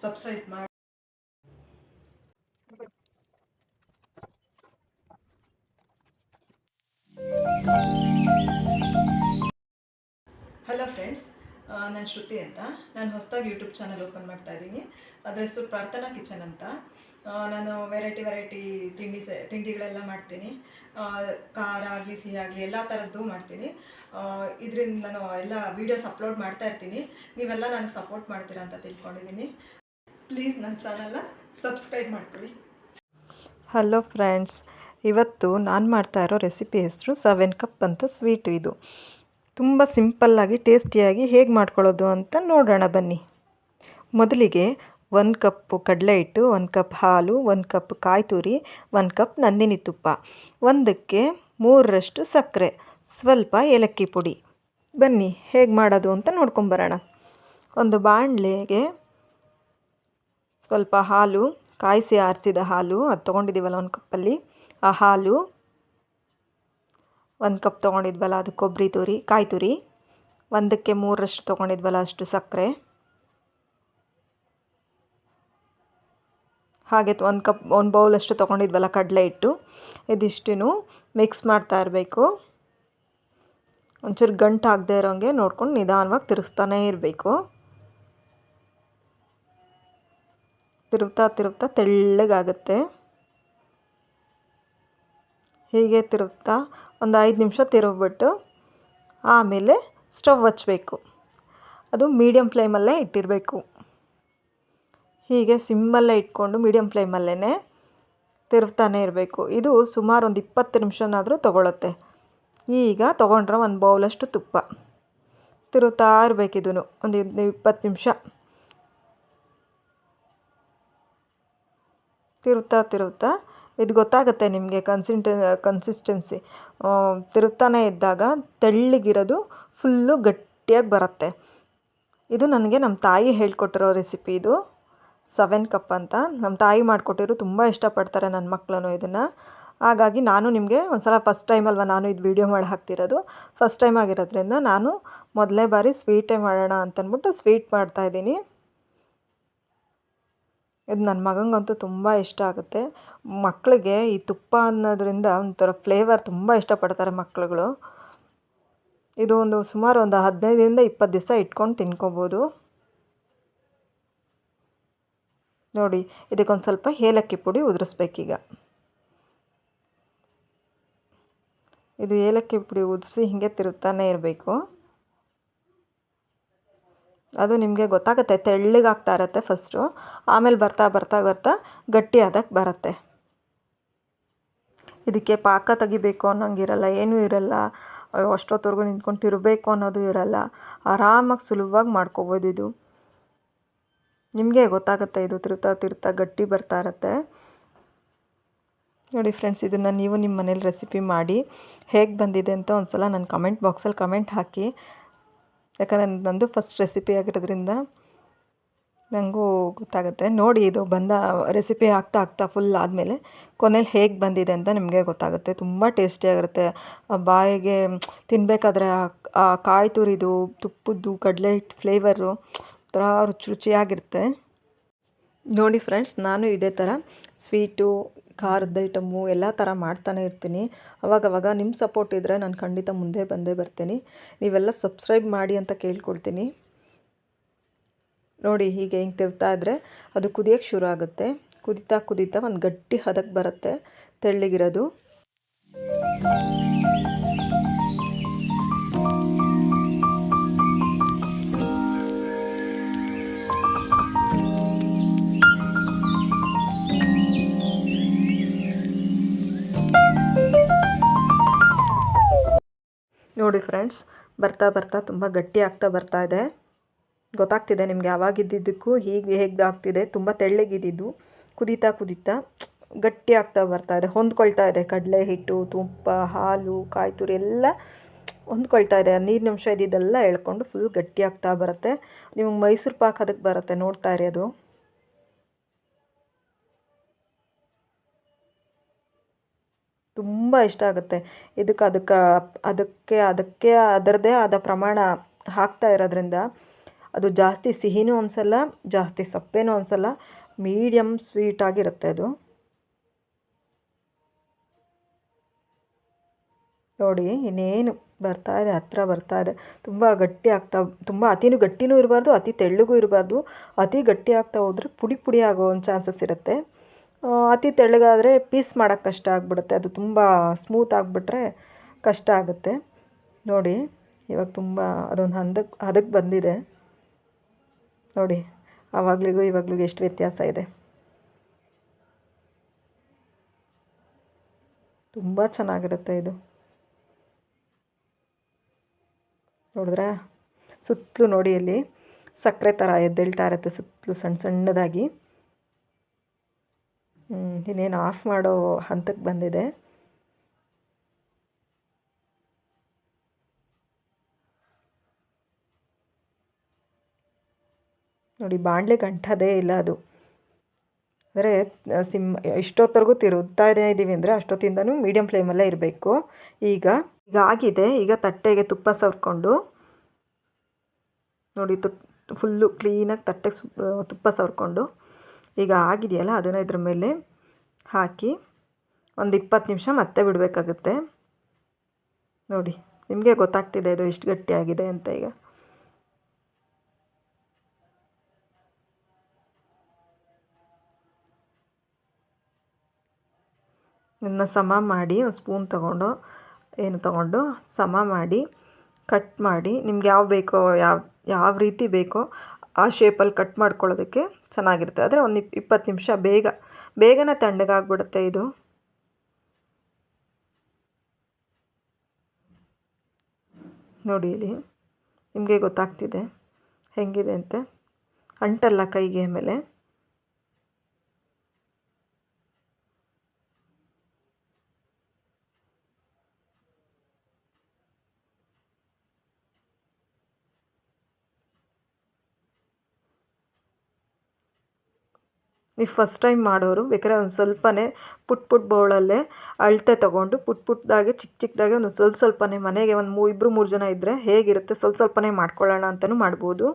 Subscribe ಮಾಡಿ. Hello friends ನಾನು ಶ್ರುತಿ ಅಂತ. ನಾನು ಹೊಸದಾಗಿ ಯೂಟ್ಯೂಬ್ ಚಾನಲ್ ಓಪನ್ ಮಾಡ್ತಾ ಇದ್ದೀನಿ. ಅದರ ಹೆಸರು ಪ್ರಾರ್ಥನಾ ಕಿಚನ್ ಅಂತ. ನಾನು ವೆರೈಟಿ ವೆರೈಟಿ ತಿಂಡಿ ಸ, ತಿಂಡಿಗಳೆಲ್ಲ ಮಾಡ್ತೀನಿ. ಖಾರ ಆಗಲಿ, ಸಿಹಿ ಆಗಲಿ, ಎಲ್ಲ ಥರದ್ದು ಮಾಡ್ತೀನಿ. ಇದರಿಂದ ನಾನು ಎಲ್ಲ ವೀಡಿಯೋಸ್ ಅಪ್ಲೋಡ್ ಮಾಡ್ತಾ ಇರ್ತೀನಿ. ನೀವೆಲ್ಲ ನನಗೆ ಸಪೋರ್ಟ್ ಮಾಡ್ತೀರಾ ಅಂತ ತಿಳ್ಕೊಂಡಿದ್ದೀನಿ. ಪ್ಲೀಸ್ ನನ್ನ ಚಾನಲ್ನ ಸಬ್ಸ್ಕ್ರೈಬ್ ಮಾಡ್ಕೊಳ್ಳಿ. ಹಲೋ ಫ್ರೆಂಡ್ಸ್, ಇವತ್ತು ನಾನು ಮಾಡ್ತಾ ಇರೋ ರೆಸಿಪಿ ಹೆಸರು ಸೆವೆನ್ ಕಪ್ ಅಂತ ಸ್ವೀಟು ಇದು. ತುಂಬ ಸಿಂಪಲ್ಲಾಗಿ ಟೇಸ್ಟಿಯಾಗಿ ಹೇಗೆ ಮಾಡ್ಕೊಳ್ಳೋದು ಅಂತ ನೋಡೋಣ ಬನ್ನಿ. ಮೊದಲಿಗೆ ಒಂದು ಕಪ್ಪು ಕಡಲೆ ಹಿಟ್ಟು, ಒಂದು ಕಪ್ ಹಾಲು, ಒಂದು ಕಪ್ ಕಾಯಿ ತುರಿ ಒಂದು ಕಪ್ ನಂದಿನಿ ತುಪ್ಪ, ಒಂದಕ್ಕೆ ಮೂರರಷ್ಟು ಸಕ್ಕರೆ, ಸ್ವಲ್ಪ ಏಲಕ್ಕಿ ಪುಡಿ. ಬನ್ನಿ ಹೇಗೆ ಮಾಡೋದು ಅಂತ ನೋಡ್ಕೊಂಬರೋಣ ಒಂದು ಬಾಣಲೆಗೆ ಸ್ವಲ್ಪ ಹಾಲು, ಕಾಯಿಸಿ ಆರಿಸಿದ ಹಾಲು, ಅದು ತೊಗೊಂಡಿದ್ದೀವಲ್ಲ ಒಂದು ಕಪ್ಪಲ್ಲಿ. ಆ ಹಾಲು ಒಂದು ಕಪ್ ತೊಗೊಂಡಿದ್ವಲ್ಲ ಅದು ಕೊಬ್ಬರಿ ತುರಿ, ಕಾಯಿ ತುರಿ. ಒಂದಕ್ಕೆ ಮೂರಷ್ಟು ತೊಗೊಂಡಿದ್ವಲ್ಲ ಅಷ್ಟು ಸಕ್ಕರೆ. ಹಾಗೆ ಒಂದು ಕಪ್, ಒಂದು ಬೌಲಷ್ಟು ತೊಗೊಂಡಿದ್ವಲ್ಲ ಕಡಲೆ ಹಿಟ್ಟು. ಇದಿಷ್ಟು ಮಿಕ್ಸ್ ಮಾಡ್ತಾ ಇರಬೇಕು. ಒಂಚೂರು ಗಂಟು ಆಗದೆ ಇರೋಂಗೆ ನೋಡ್ಕೊಂಡು ನಿಧಾನವಾಗಿ ತಿರುಗಿಸ್ತಾನೇ ಇರಬೇಕು. ತಿರುಗ್ತಾ ತಿರುಗ್ತಾ ತೆಳ್ಳಗಾಗುತ್ತೆ. ಹೀಗೆ ತಿರುಗ್ತಾ ಒಂದು ಐದು ನಿಮಿಷ ತಿರುಗ್ಬಿಟ್ಟು ಆಮೇಲೆ ಸ್ಟವ್ ಹಚ್ಚಬೇಕು ಅದು ಮೀಡಿಯಮ್ ಫ್ಲೇಮಲ್ಲೇ ಇಟ್ಟಿರಬೇಕು. ಹೀಗೆ ಸಿಮ್ಮಲ್ಲೇ ಇಟ್ಕೊಂಡು ಮೀಡಿಯಮ್ ಫ್ಲೇಮಲ್ಲೇ ತಿರುಗ್ತಾನೆ ಇರಬೇಕು. ಇದು ಸುಮಾರು ಒಂದು ಇಪ್ಪತ್ತು ನಿಮಿಷನಾದರೂ ತೊಗೊಳುತ್ತೆ. ಈಗ ತೊಗೊಂಡ್ರೆ ಒಂದು ಬೌಲಷ್ಟು ತುಪ್ಪ. ತಿರುಗ್ತಾ ಇರಬೇಕಿದೂ ಒಂದು ಇಪ್ಪತ್ತು ನಿಮಿಷ. ತಿರುಗ್ತಾ ತಿರುತ್ತಾ, ಇದು ಗೊತ್ತಾಗುತ್ತೆ ನಿಮಗೆ ಕನ್ಸಿಂಟ ಕನ್ಸಿಸ್ಟೆನ್ಸಿ ತಿರುತ್ತಾನೆ ಇದ್ದಾಗ ತೆಳ್ಳಗಿರೋದು ಫುಲ್ಲು ಗಟ್ಟಿಯಾಗಿ ಬರುತ್ತೆ. ಇದು ನನಗೆ ನಮ್ಮ ತಾಯಿ ಹೇಳ್ಕೊಟ್ಟಿರೋ ರೆಸಿಪಿ ಇದು. ಸೆವೆನ್ ಕಪ್ ಅಂತ. ನಮ್ಮ ತಾಯಿ ಮಾಡಿಕೊಟ್ಟಿರೋ ತುಂಬ ಇಷ್ಟಪಡ್ತಾರೆ ನನ್ನ ಮಕ್ಕಳು ಇದನ್ನು. ಹಾಗಾಗಿ ನಾನು ನಿಮಗೆ ಒಂದು ಸಲ ಫಸ್ಟ್ ಟೈಮ್ ಅಲ್ವಾ ನಾನು ಇದು ವೀಡಿಯೋ ಮಾಡಿ ಹಾಕ್ತಿರೋದು. ಫಸ್ಟ್ ಟೈಮ್ ಆಗಿರೋದ್ರಿಂದ ನಾನು ಮೊದಲೇ ಬಾರಿ ಸ್ವೀಟೇ ಮಾಡೋಣ ಅಂತಂದ್ಬಿಟ್ಟು ಸ್ವೀಟ್ ಮಾಡ್ತಾಯಿದ್ದೀನಿ ಇದು ನನ್ನ ಮಗನಿಗಂತೂ ತುಂಬ ಇಷ್ಟ ಆಗುತ್ತೆ. ಮಕ್ಕಳಿಗೆ ಈ ತುಪ್ಪ ಅನ್ನೋದ್ರಿಂದ ಒಂಥರ ಫ್ಲೇವರ್ ತುಂಬ ಇಷ್ಟಪಡ್ತಾರೆ ಮಕ್ಕಳುಗಳು ಇದು ಒಂದು ಸುಮಾರು ಒಂದು ಹದಿನೈದರಿಂದ ಇಪ್ಪತ್ತು ದಿವಸ ಇಟ್ಕೊಂಡು ತಿನ್ಕೋಬೋದು. ನೋಡಿ, ಇದಕ್ಕೊಂದು ಸ್ವಲ್ಪ ಏಲಕ್ಕಿ ಪುಡಿ ಉದುರಿಸ್ಬೇಕೀಗ. ಇದು ಏಲಕ್ಕಿ ಪುಡಿ ಉದಿಸಿ ಹೀಗೆ ತಿರುತ್ತಾನೆ ಇರಬೇಕು. ಅದು ನಿಮಗೆ ಗೊತ್ತಾಗುತ್ತೆ, ತೆಳ್ಳಗಾಗ್ತಾ ಇರುತ್ತೆ ಫಸ್ಟು ಆಮೇಲೆ ಬರ್ತಾ ಬರ್ತಾ ಬರ್ತಾ ಗಟ್ಟಿ ಆದಕ್ಕೆ ಬರುತ್ತೆ. ಇದಕ್ಕೆ ಪಾಕ ತೆಗಿಬೇಕು ಅನ್ನೋಂಗಿರಲ್ಲ, ಏನೂ ಇರಲ್ಲ. ಅಷ್ಟೊತ್ತವರೆಗೂ ನಿಂತ್ಕೊಂಡು ತಿರಬೇಕು ಅನ್ನೋದು ಇರಲ್ಲ. ಆರಾಮಾಗಿ ಸುಲಭವಾಗಿ ಮಾಡ್ಕೋಬೋದು ಇದು. ನಿಮಗೆ ಗೊತ್ತಾಗುತ್ತೆ ಇದು ತಿರುತ್ತಾ ತಿರುತ್ತಾ ಗಟ್ಟಿ ಬರ್ತಾ ಇರುತ್ತೆ. ನೋಡಿ ಫ್ರೆಂಡ್ಸ್ ಇದನ್ನು ನೀವು ನಿಮ್ಮ ಮನೇಲಿ ರೆಸಿಪಿ ಮಾಡಿ ಹೇಗೆ ಬಂದಿದೆ ಅಂತ ಒಂದು ಸಲ ನನ್ನ ಕಮೆಂಟ್ ಬಾಕ್ಸಲ್ಲಿ ಕಮೆಂಟ್ ಹಾಕಿ. ಯಾಕಂದರೆ ನಂದು ಫಸ್ಟ್ ರೆಸಿಪಿ ಆಗಿರೋದ್ರಿಂದ ನನಗೂ ಗೊತ್ತಾಗುತ್ತೆ. ನೋಡಿ, ಇದು ಬಂದ ರೆಸಿಪಿ ಆಗ್ತಾ ಆಗ್ತಾ ಫುಲ್ ಆದಮೇಲೆ ಕೊನೆಯಲ್ಲಿ ಹೇಗೆ ಬಂದಿದೆ ಅಂತ ನಿಮಗೆ ಗೊತ್ತಾಗುತ್ತೆ. ತುಂಬ ಟೇಸ್ಟಿಯಾಗಿರುತ್ತೆ ಬಾಯಿಗೆ ತಿನ್ನಬೇಕಾದ್ರೆ ಆ ಕಾಯಿ ತುರಿದು, ತುಪ್ಪದ್ದು ಕಡಲೆ ಹಿಟ್ಟು ಫ್ಲೇವರು ಒಂಥರ ರುಚಿ ರುಚಿಯಾಗಿರುತ್ತೆ. ನೋಡಿ ಫ್ರೆಂಡ್ಸ್ ನಾನು ಇದೇ ಥರ ಸ್ವೀಟು ಖಾರದ ಐಟಮು ಎಲ್ಲ ಥರ ಮಾಡ್ತಾನೆ ಇರ್ತೀನಿ. ಅವಾಗವಾಗ ನಿಮ್ಮ ಸಪೋರ್ಟ್ ಇದ್ದರೆ ನಾನು ಖಂಡಿತ ಮುಂದೆ ಬಂದೇ ಬರ್ತೀನಿ. ನೀವೆಲ್ಲ ಸಬ್ಸ್ಕ್ರೈಬ್ ಮಾಡಿ ಅಂತ ಕೇಳ್ಕೊಳ್ತೀನಿ. ನೋಡಿ ಹೀಗೆ ಹಿಂಗೆ ತಿರ್ತಾ ಇದ್ದರೆ ಅದು ಕುದಿಯೋಕ್ಕೆ ಶುರು ಆಗುತ್ತೆ. ಕುದಿತಾ ಕುದಿತಾ ಒಂದು ಗಟ್ಟಿ ಹದಕ್ಕೆ ಬರುತ್ತೆ. ತೆಳ್ಳಗಿರೋದು. ನೋಡಿ ಫ್ರೆಂಡ್ಸ್ ಬರ್ತಾ ಬರ್ತಾ ತುಂಬ ಗಟ್ಟಿ ಆಗ್ತಾ ಬರ್ತಾ ಇದೆ. ಗೊತ್ತಾಗ್ತಿದೆ ನಿಮಗೆ ಆವಾಗಿದ್ದಿದ್ದಕ್ಕೂ ಹೀಗೆ ಹೇಗೆ ಆಗ್ತಿದೆ. ತುಂಬ ತೆಳ್ಳಗಿದ್ದಿದ್ದು, ಕುದೀತಾ ಕುದೀತಾ ಗಟ್ಟಿ ಆಗ್ತಾ ಬರ್ತಾ ಇದೆ. ಹೊಂದ್ಕೊಳ್ತಾ ಇದೆ. ಕಡಲೆ ಹಿಟ್ಟು, ತುಪ್ಪ, ಹಾಲು ಕಾಯಿ ಎಲ್ಲ ಹೊಂದ್ಕೊಳ್ತಾ ಇದೆ. ನೀರು ಅಂಶ ಇದ್ದಿದ್ದೆಲ್ಲ ಎಳ್ಕೊಂಡು ಫುಲ್ ಗಟ್ಟಿ ಆಗ್ತಾ ಬರುತ್ತೆ. ನಿಮಗೆ ಮೈಸೂರು ಪಾಕ್ ಅದಕ್ಕೆ ಬರುತ್ತೆ. ನೋಡ್ತಾ ಇರಿ ಅದು. ತುಂಬ ಇಷ್ಟ ಆಗುತ್ತೆ. ಇದಕ್ಕೆ ಅದಕ್ಕೆ ಅದಕ್ಕೆ ಅದಕ್ಕೆ ಅದರದೇ ಆದ ಪ್ರಮಾಣ ಹಾಕ್ತಾ ಇರೋದ್ರಿಂದ ಅದು ಜಾಸ್ತಿ ಸಿಹಿನೂ ಅನಿಸಲ್ಲ ಜಾಸ್ತಿ ಸಪ್ಪೆನೂ ಅನಿಸಲ್ಲ ಮೀಡಿಯಮ್ ಸ್ವೀಟಾಗಿರುತ್ತೆ ಅದು. ನೋಡಿ, ಇನ್ನೇನು ಬರ್ತಾ ಇದೆ, ಹತ್ರ ಬರ್ತಾ ಇದೆ. ತುಂಬ ಗಟ್ಟಿ ಆಗ್ತಾ, ತುಂಬ ಅತಿನೂ ಗಟ್ಟಿನೂ ಇರಬಾರ್ದು, ಅತಿ ತೆಳ್ಳಗೂ ಇರಬಾರ್ದು. ಅತಿ ಗಟ್ಟಿ ಆಗ್ತಾ ಹೋದರೆ ಪುಡಿ ಪುಡಿ ಆಗೋ ಚಾನ್ಸಸ್ ಇರುತ್ತೆ. ಅತಿ ತೆಳ್ಳಗಾದರೆ ಪೀಸ್ ಮಾಡೋಕ್ಕೆ ಕಷ್ಟ ಆಗಿಬಿಡುತ್ತೆ. ಅದು ತುಂಬ ಸ್ಮೂತ್ ಆಗಿಬಿಟ್ರೆ ಕಷ್ಟ ಆಗುತ್ತೆ. ನೋಡಿ, ಇವಾಗ ತುಂಬ ಅದೊಂದು ಹಂದಕ್ಕೆ ಹದಕ್ಕೆ ಬಂದಿದೆ. ನೋಡಿ, ಆವಾಗಲಿಗೂ ಇವಾಗಲಿಗೂ ಎಷ್ಟು ವ್ಯತ್ಯಾಸ ಇದೆ. ತುಂಬ ಚೆನ್ನಾಗಿರುತ್ತೆ ಇದು. ನೋಡಿದ್ರಾ? ಸುತ್ತಲೂ ನೋಡಿ ಇಲ್ಲಿ ಸಕ್ಕರೆ ಥರ ಎದ್ದೇಳ್ತಾ ಇರುತ್ತೆ, ಸುತ್ತಲೂ ಸಣ್ಣ ಸಣ್ಣದಾಗಿ. ಇನ್ನೇನು ಆಫ್ ಮಾಡೋ ಹಂತಕ್ಕೆ ಬಂದಿದೆ. ನೋಡಿ ಬಾಣಲೆಗೆ ಗಂಟದೇ ಇಲ್ಲ ಅದು. ಅಂದರೆ ಸಿಮ್ ಇಷ್ಟೊತ್ತರೆಗೂ ತಿರುಗ್ತಾ ಇದ್ದೀವಿ ಅಂದರೆ ಅಷ್ಟೊತ್ತಿಂದನೂ ಮೀಡಿಯಮ್ ಫ್ಲೇಮಲ್ಲೇ ಇರಬೇಕು. ಈಗ ಈಗ ಆಗಿದೆ. ಈಗ ತಟ್ಟೆಗೆ ತುಪ್ಪ ಸವರ್ಕೊಂಡು ನೋಡಿ ತುಪ್ಪ ಫುಲ್ಲು ಕ್ಲೀನಾಗಿ ತಟ್ಟೆಗೆ ತುಪ್ಪ ಸವರ್ಕೊಂಡು ಈಗ ಆಗಿದೆಯಲ್ಲ, ಅದನ್ನು ಇದ್ರ ಮೇಲೆ ಹಾಕಿ ಒಂದು ಇಪ್ಪತ್ತು ನಿಮಿಷ ಮತ್ತೆ ಬಿಡಬೇಕಾಗುತ್ತೆ. ನೋಡಿ, ನಿಮಗೆ ಗೊತ್ತಾಗ್ತಿದೆ ಇದು ಎಷ್ಟು ಗಟ್ಟಿಯಾಗಿದೆ ಅಂತ ಈಗ. ಇದನ್ನ ಸಮ ಮಾಡಿ, ಒಂದು ಸ್ಪೂನ್ ತಗೊಂಡು, ಏನು ತಗೊಂಡು, ಸಮ ಮಾಡಿ, ಕಟ್ ಮಾಡಿ, ನಿಮ್ಗೆ ಯಾವ ಬೇಕೋ, ಯಾವ ಯಾವ ರೀತಿ ಬೇಕೋ ಆ ಶೇಪಲ್ಲಿ ಕಟ್ ಮಾಡ್ಕೊಳ್ಳೋದಕ್ಕೆ ಚೆನ್ನಾಗಿರುತ್ತೆ. ಆದರೆ ಒಂದು ಇಪ್ ಇಪ್ಪತ್ತು ನಿಮಿಷ ಬೇಗ, ಬೇಗನೆ ತಣ್ಣಗಾಗ್ಬಿಡುತ್ತೆ ಇದು. ನೋಡಿ ಇಲ್ಲಿ, ನಿಮಗೆ ಗೊತ್ತಾಗ್ತಿದೆ. ಹೆಂಗಿದೆ ಅಂತೆ. ಅಂಟಲ್ಲ ಕೈಗೆ ಆಮೇಲೆ ನೀವು ಫಸ್ಟ್ ಟೈಮ್ ಮಾಡೋರು ಬೇಕಾದ್ರೆ ಒಂದು ಸ್ವಲ್ಪನೇ ಪುಟ್ ಪುಟ್ ಬೌಳಲ್ಲೇ ಅಳತೆ ತೊಗೊಂಡು ಪುಟ್ ಪುಟ್ಟದಾಗೆ ಚಿಕ್ಕ ಚಿಕ್ಕದಾಗೆ ಒಂದು ಸ್ವಲ್ಪ ಸ್ವಲ್ಪನೇ ಮನೆಗೆ ಒಂದು ಮೂ ಇಬ್ಬರು ಮೂರು ಜನ ಇದ್ದರೆ ಹೇಗಿರುತ್ತೆ ಸ್ವಲ್ಪ ಸ್ವಲ್ಪನೇ ಮಾಡ್ಕೊಳ್ಳೋಣ ಅಂತಲೂ ಮಾಡ್ಬೋದು.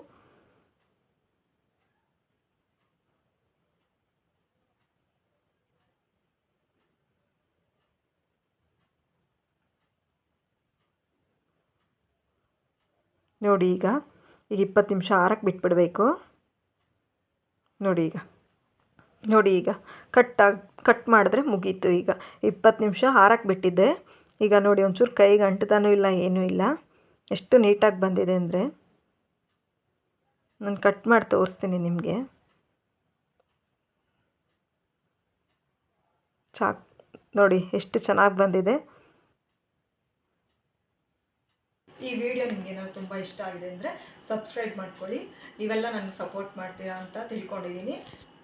ನೋಡಿ ಈಗ ಈಗ ಇಪ್ಪತ್ತು ನಿಮಿಷ ಆರಕ್ಕೆ ಬಿಟ್ಬಿಡಬೇಕು. ನೋಡಿ ಈಗ. ನೋಡಿ ಈಗ ಕಟ್ಟಾಗಿ ಕಟ್ ಮಾಡಿದ್ರೆ ಮುಗೀತು ಈಗ. ಇಪ್ಪತ್ತು ನಿಮಿಷ ಹಾರಕ್ಕೆ ಬಿಟ್ಟಿದ್ದೆ. ಈಗ ನೋಡಿ ಒಂಚೂರು ಕೈಗೆ ಅಂಟ್ತಾನೂ ಇಲ್ಲ, ಏನೂ ಇಲ್ಲ. ಎಷ್ಟು ನೀಟಾಗಿ ಬಂದಿದೆ ಅಂದರೆ ನಾನು ಕಟ್ ಮಾಡಿ ತೋರಿಸ್ತೀನಿ ನಿಮಗೆ. ಚಾಕ್, ನೋಡಿ ಎಷ್ಟು ಚೆನ್ನಾಗಿ ಬಂದಿದೆ. ಈ ವಿಡಿಯೋ ನಿಮಗೆ ನಾವು ತುಂಬ ಇಷ್ಟ ಆಗಿದೆ ಅಂದರೆ ಸಬ್ಸ್ಕ್ರೈಬ್ ಮಾಡ್ಕೊಳ್ಳಿ. ನೀವೆಲ್ಲ ನನಗೆ ಸಪೋರ್ಟ್ ಮಾಡ್ತೀರಾ ಅಂತ ತಿಳ್ಕೊಂಡಿದ್ದೀನಿ.